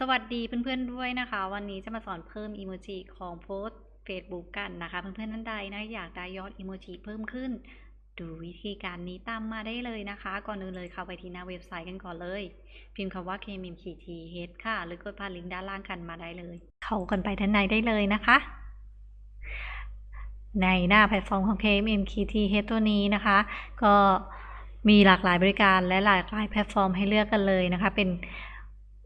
สวัสดีเพื่อนๆด้วยนะคะ วันนี้จะมาสอนเพิ่มอีโมจิของโพสต์ Facebook กันนะคะ เพื่อนๆท่านใดนะอยากได้ยอดอีโมจิเพิ่มขึ้น ดูวิธีการนี้ตามมาได้เลยนะคะ ก่อนอื่นเลยเข้าไปที่หน้าเว็บไซต์กันก่อนเลย พิมพ์คำว่า k m m k t h ค่ะ หรือกดผ่านลิงก์ด้านล่างกันมาได้เลย เข้ากันไปด้านในได้เลยนะคะในหน้าแพลตฟอร์มของ KMMKTH ตัวนี้นะคะ ก็มีหลากหลายบริการและหลากหลายแพลตฟอร์มให้เลือกกันเลยนะคะ เป็น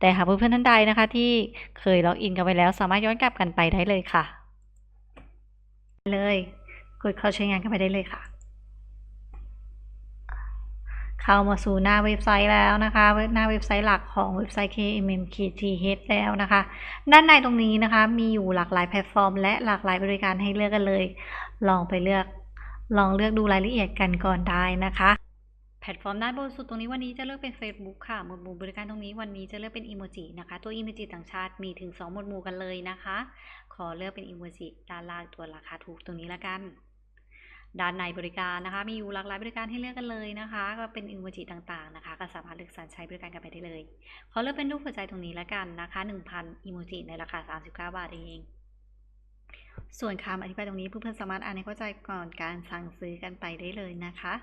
แต่หากเพื่อนๆท่านใดนะคะ ที่เคยล็อกอินกันไปแล้ว สามารถย้อนกลับกันไปได้เลยค่ะ เลยกดเข้าใช้งานกันไปได้เลยค่ะ เข้ามาสู่หน้าเว็บไซต์แล้วนะคะหน้าเว็บไซต์หลักของเว็บไซต์ KMMKTH แล้วนะคะ ด้านในตรงนี้นะคะ มีอยู่หลากหลายแพลตฟอร์ม และหลากหลายบริการให้เลือกกันเลย ลองไปเลือกลองเลือกดูรายละเอียดกันก่อนได้นะคะ ลตฟอร์มด้านบนสุดตรงนี้วันนี้จะเลือกเป็น Facebook ค่ะ หมวดหมู่บริการตรงนี้วันนี้จะเลือกเป็นอีโมจินะคะ ตัวอีโมจิต่างชาติมีถึง 2 หมวดหมู่กันเลยนะคะ ขอเลือกเป็นอีโมจิด้านล่างตัวราคาถูกตรงนี้ละกันด้านในบริการนะคะ มีอยู่หลากหลายบริการให้เลือกกันเลยนะคะ ก็เป็นอีโมจิต่างๆนะคะก็สามารถเลือกสรรใช้บริการกันไปได้เลย ขอเลือกเป็นรูปหัวใจตรงนี้ละกันนะคะ 1,000อีโมจิในราคา 39 บาทเอง ส่วนคำอธิบายตรงนี้เพื่อนๆสามารถอ่านให้เข้าใจก่อนการสั่งซื้อกันไปได้เลยนะคะ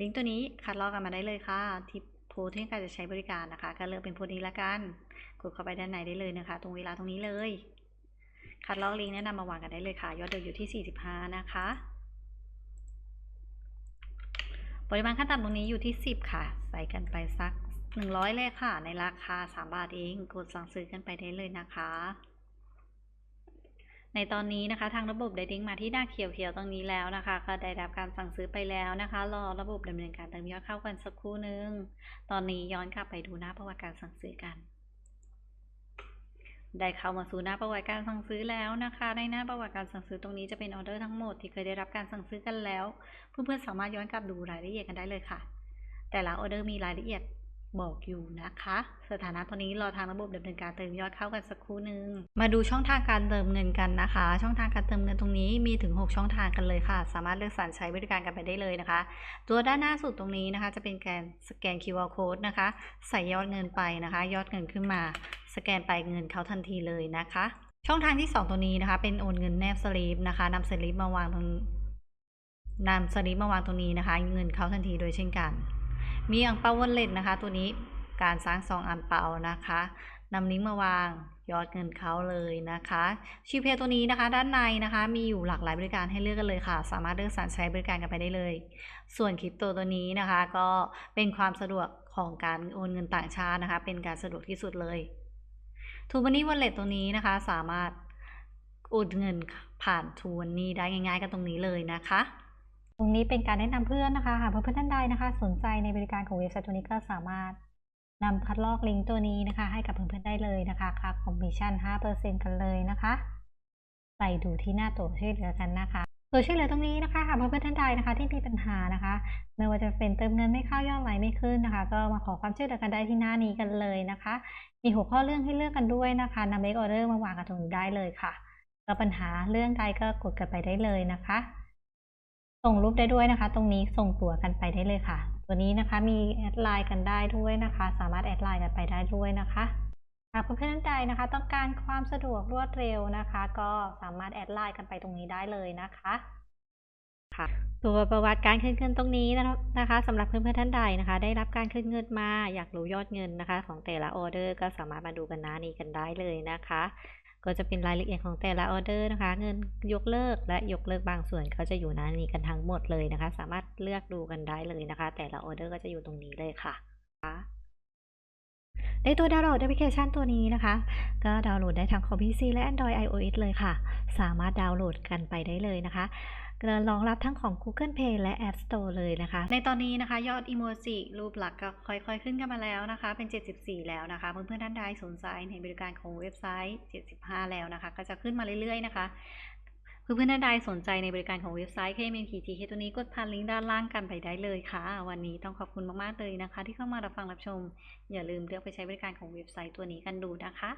ลิงก์ตัวนี้คัดลอกกันมาได้เลยค่ะที่โพสต์ที่การจะใช้บริการนะคะก็เลือกเป็นโพสต์นี้ละกันกดเข้าไปด้านในได้เลยนะคะ ตรงเวลาตรงนี้เลย คัดลอกลิงก์แนะนำมาวางกันได้เลยค่ะ ยอดเดิมอยู่ที่ 45 นะคะ ปริมาณขั้นต่ำตรงนี้อยู่ที่ 10 ค่ะ ใส่กันไปสัก 100 เลยค่ะ ในราคา 3 บาทเอง กดสั่งซื้อกันไปได้เลยนะคะ ในตอนนี้นะคะทางระบบได้ด้งมาที่หน้าเขียวๆตรงนี้แล้วนะคะ ก็ได้รับการสั่งซื้อไปแล้วนะคะ รอระบบดำเนินการเติมยอดเข้ากันสักครู่นึง ตอนนี้ย้อนกลับไปดูหน้าประวัติการสั่งซื้อกัน ได้เข้ามาสู่หน้าประวัติการสั่งซื้อแล้วนะคะ ในหน้าประวัติการสั่งซื้อตรงนี้จะเป็นออเดอร์ทั้งหมดที่เคยได้รับการสั่งซื้อกันแล้ว เพื่อนๆสามารถย้อนกลับดูรายละเอียดกันได้เลยค่ะ แต่ละออเดอร์มีรายละเอียด บอกอยู่นะคะ สถานะตอนนี้รอทางระบบดำเนินการเติมยอดเข้ากันสักครู่หนึ่งมาดูช่องทางการเติมเงินกันนะคะ ช่องทางการเติมเงินตรงนี้มีถึง 6 ช่องทางกันเลยค่ะ สามารถเลือกสรรใช้บริการกันไปได้เลยนะคะ ตัวด้านหน้าสุดตรงนี้นะคะ จะเป็นการสแกน QR code นะคะ ใส่ยอดเงินไปนะคะ ยอดเงินขึ้นมา สแกนไปเงินเข้าทันทีเลยนะคะ ช่องทางที่ 2 ตัวนี้นะคะ เป็นโอนเงินแนบสลิปนะคะนำสลิปมาวางตรงนำสลิปมาวางตรงนี้นะคะ เงินเข้าทันทีโดยเช่นกัน มีอังเปาวอลเล็ตนะคะ ตัวนี้การสร้างซองอังเปานะคะนำลิงก์มาวางยอดเงินเขาเลยนะคะชิวเพย์ตัวนี้นะคะ ด้านในนะคะ มีอยู่หลากหลายบริการให้เลือกกันเลยค่ะ สามารถเลือกสรรใช้บริการกันไปได้เลย ส่วนคริปโตตัวนี้นะคะ ก็เป็นความสะดวกของการโอนเงินต่างชาตินะคะ เป็นการสะดวกที่สุดเลยทูบันนี่วอลเล็ตตัวนี้นะคะ สามารถโอนเงินผ่านทูบันนี่ได้ง่าย ๆ กันตรงนี้เลยนะคะ ตรงนี้เป็นการแนะนำเพื่อนนะคะ หากเพื่อนท่านใดนะคะ สนใจในบริการของเว็บไซต์ตัวนี้ก็สามารถนำคัดลอกลิงก์ตัวนี้นะคะ ให้กับเพื่อนๆได้เลยนะคะค่าคอมมิชชั่น 5%กันเลยนะคะไปดูที่หน้าตัวช่วยเหลือกันนะคะตัวช่วยเหลือตรงนี้นะคะหากเพื่อนๆท่านใดนะคะ ที่มีปัญหานะคะ ไม่ว่าจะเป็นเติมเงินไม่เข้ายอดไหลไม่ขึ้นนะคะ ก็มาขอความช่วยเหลือกันได้ที่หน้านี้กันเลยนะคะ มีหัวข้อเรื่องให้เลือกกันด้วยนะคะนำเล็กออเดอร์มาวางกันตรงนี้ได้เลยค่ะแล้วปัญหาเรื่องใดก็กดกันไปได้เลยนะคะ ส่งรูปได้ด้วยนะคะ ตรงนี้ส่งตั๋วกันไปได้เลยค่ะ ตัวนี้นะคะมีแอดไลน์กันได้ด้วยนะคะ สามารถแอดไลน์กันไปได้ด้วยนะคะหากเพื่อนๆท่านใดนะคะ ต้องการความสะดวกรวดเร็วนะคะ ก็สามารถแอดไลน์กันไปตรงนี้ได้เลยนะคะค่ะตัวประวัติการคืนเงินตรงนี้นะคะสำหรับเพื่อนๆท่านใดนะคะ ได้รับการคืนเงินมาอยากรู้ยอดเงินนะคะ ของแต่ละออเดอร์ก็สามารถมาดูกันหน้านี้กันได้เลยนะคะ ก็จะเป็นรายละเอียดของแต่ละออเดอร์นะคะ เงินยกเลิกและยกเลิกบางส่วนก็จะอยู่หน้านี้กันทั้งหมดเลยนะคะ สามารถเลือกดูกันได้เลยนะคะ แต่ละออเดอร์ก็จะอยู่ตรงนี้เลยค่ะ ในตัวดาวน์โหลดแอปพลิเคชันตัวนี้นะคะ ก็ดาวน์โหลดได้ทั้งคอม PC และ Android iOS เลยค่ะ สามารถดาวน์โหลดกันไปได้เลยนะคะรองรับทั้งของ Google Play และ App Store เลยนะคะ ในตอนนี้นะคะยอดอีโมจิรูปหลักก็ค่อยๆ ขึ้นกันมาแล้วนะคะ เป็น 74 แล้วนะคะ เพื่อนๆท่านใดสนใจในบริการของเว็บไซต์ 75 แล้วนะคะ ก็จะขึ้นมาเรื่อยๆนะคะ เพื่อนๆท่านใดสนใจในบริการของเว็บไซต์ KMPTK ตัวนี้กดผ่านลิงก์ด้านล่างกันไปได้เลยค่ะ วันนี้ต้องขอบคุณมากๆเลยนะคะ ที่เข้ามารับฟังรับชม อย่าลืมเลือกไปใช้บริการของเว็บไซต์ตัวนี้กันดูนะคะ